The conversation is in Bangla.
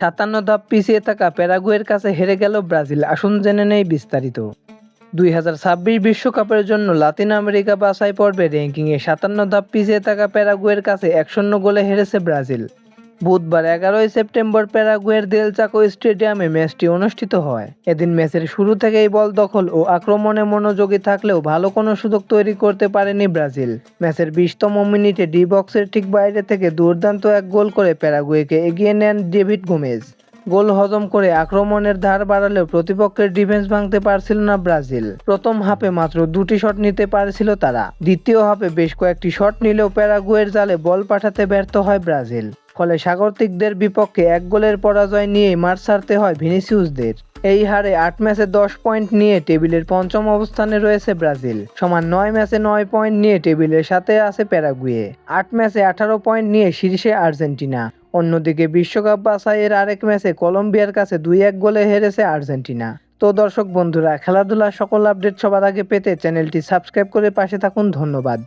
সাতান্ন ধাপ পিছিয়ে থাকা প্যারাগুয়ের কাছে হেরে গেল ব্রাজিল, আসুন জেনে নেই বিস্তারিত। দুই হাজার ছাব্বিশ বিশ্বকাপের জন্য লাতিন আমেরিকা বাছাই পর্বে র্যাঙ্কিংয়ে সাতান্ন ধাপ পিছিয়ে থাকা প্যারাগুয়ের কাছে এক শূন্য গোলে হেরেছে ব্রাজিল। বুধবার এগারোই সেপ্টেম্বর প্যারাগুয়ের দেল চাকো স্টেডিয়ামে ম্যাচটি অনুষ্ঠিত হয়। এদিন ম্যাচের শুরু থেকেই বল দখল ও আক্রমণে মনোযোগী থাকলেও ভালো কোনো সুযোগ তৈরি করতে পারেনি ব্রাজিল। ম্যাচের বিশতম মিনিটে ডি বক্সের ঠিক বাইরে থেকে দুর্দান্ত এক গোল করে প্যারাগুয়েকে এগিয়ে নেন ডেভিড গোমেজ। গোল হজম করে আক্রমণের ধার বাড়ালেও প্রতিপক্ষের ডিফেন্স ভাঙতে পারছিল না ব্রাজিল। প্রথম হাফে মাত্র দুটি শট নিতে পারছিল তারা। দ্বিতীয় হাফে বেশ কয়েকটি শট নিলেও প্যারাগুয়ের জালে বল পাঠাতে ব্যর্থ হয় ব্রাজিল। ফলে স্বাগতিকদের বিপক্ষে এক গোলের পরাজয় নিয়েই মাঠ ছাড়তে হয় ভিনিসিউসদের। এই হারে আট ম্যাচে দশ পয়েন্ট নিয়ে টেবিলের পঞ্চম অবস্থানে রয়েছে ব্রাজিল। সমান নয় ম্যাচে নয় পয়েন্ট নিয়ে টেবিলের সাথে আছে প্যারাগুয়ে। আট ম্যাচে আঠারো পয়েন্ট নিয়ে শীর্ষে আর্জেন্টিনা। অন্যদিকে বিশ্বকাপ বাছাইয়ের আরেক ম্যাচে কলম্বিয়ার কাছে দুই এক গোলে হেরেছে আর্জেন্টিনা। তো দর্শক বন্ধুরা, খেলাধুলার সকল আপডেট সবার আগে পেতে চ্যানেলটি সাবস্ক্রাইব করে পাশে থাকুন। ধন্যবাদ।